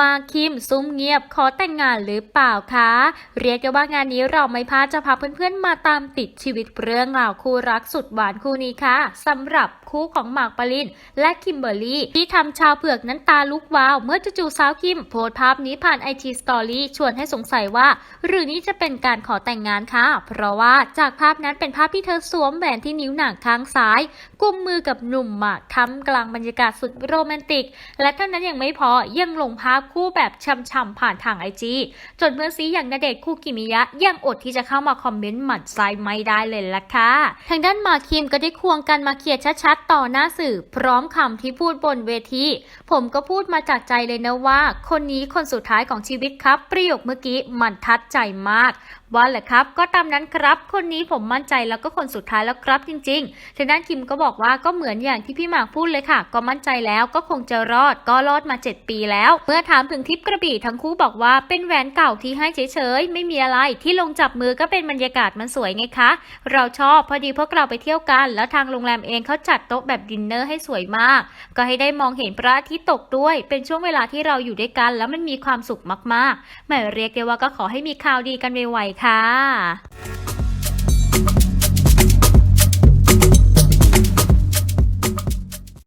มาคิมซุ่มเงียบขอแต่งงานหรือเปล่าคะ เรียกได้ว่างานนี้เราไม่พลาดจะพาเพื่อนๆมาตามติดชีวิตเรื่องราวคู่รักสุดหวานคู่นี้ค่ะสำหรับคู่ของหมากปรินและคิมเบอร์รี่ ที่ทำชาวเผือกนั้นตาลุกวาว เมื่อจู่ๆสาวคิม โพสต์ภาพนี้ผ่านไอจีสตอรี่ชวนให้สงสัยว่า หรือนี้จะเป็นการขอแต่งงานค่ะ เพราะว่าจากภาพนั้นเป็นภาพที่เธอสวมแหวนที่นิ้วหนังข้างซ้ายกุมมือกับหนุ่มหมากทำกลางบรรยากาศสุดโรแมนติก และเท่านั้นยังไม่พอยังลงภาพคู่แบบช่ำๆผ่านทางไอจีจนเพื่อนซีอย่างณเดชคู่กิมิยะ ยังอดที่จะเข้ามาคอมเมนต์หมั่นไส้ไม่ได้เลยล่ะค่ะ ทางด้านหมากคิมก็ได้ควงกันมาเคลียร์ชัดๆ ต่อหน้าสื่อ พร้อมคำที่พูดบนเวที ผมก็พูดมาจากใจเลยนะว่า คนนี้คนสุดท้ายของชีวิตครับ ประโยคเมื่อกี้มันทัดใจมากว่าแหละครับ ก็ตามนั้นครับ คนนี้ผมมั่นใจแล้วก็คนสุดท้ายแล้วครับจริงๆทางด้านคิมก็บอกว่าก็เหมือนอย่างที่พี่หมากพูดเลยค่ะ ก็มั่นใจแล้วก็คงจะรอดก็รอดมา 7 ปีแล้ว เมื่อถามถึงทริปกระบี่ทั้งคู่บอกว่าเป็นแหวนเก่าที่ให้เฉยๆ ไม่มีอะไรที่ลงจับมือก็เป็นบรรยากาศมันสวยไงคะ เราชอบพอดีพวกเราไปเที่ยวกัน แล้วทางโรงแรมเองเขาจัดโต๊ะแบบดินเนอร์ให้สวยมาก ก็ให้ได้มองเห็นพระอาทิตย์ตกด้วย เป็นช่วงเวลาที่เราอยู่ด้วยกัน แล้วมันมีความสุขมากๆแหม่เรียกได้ว่าก็ขอให้มีข่าวดีกันไวๆค่ะ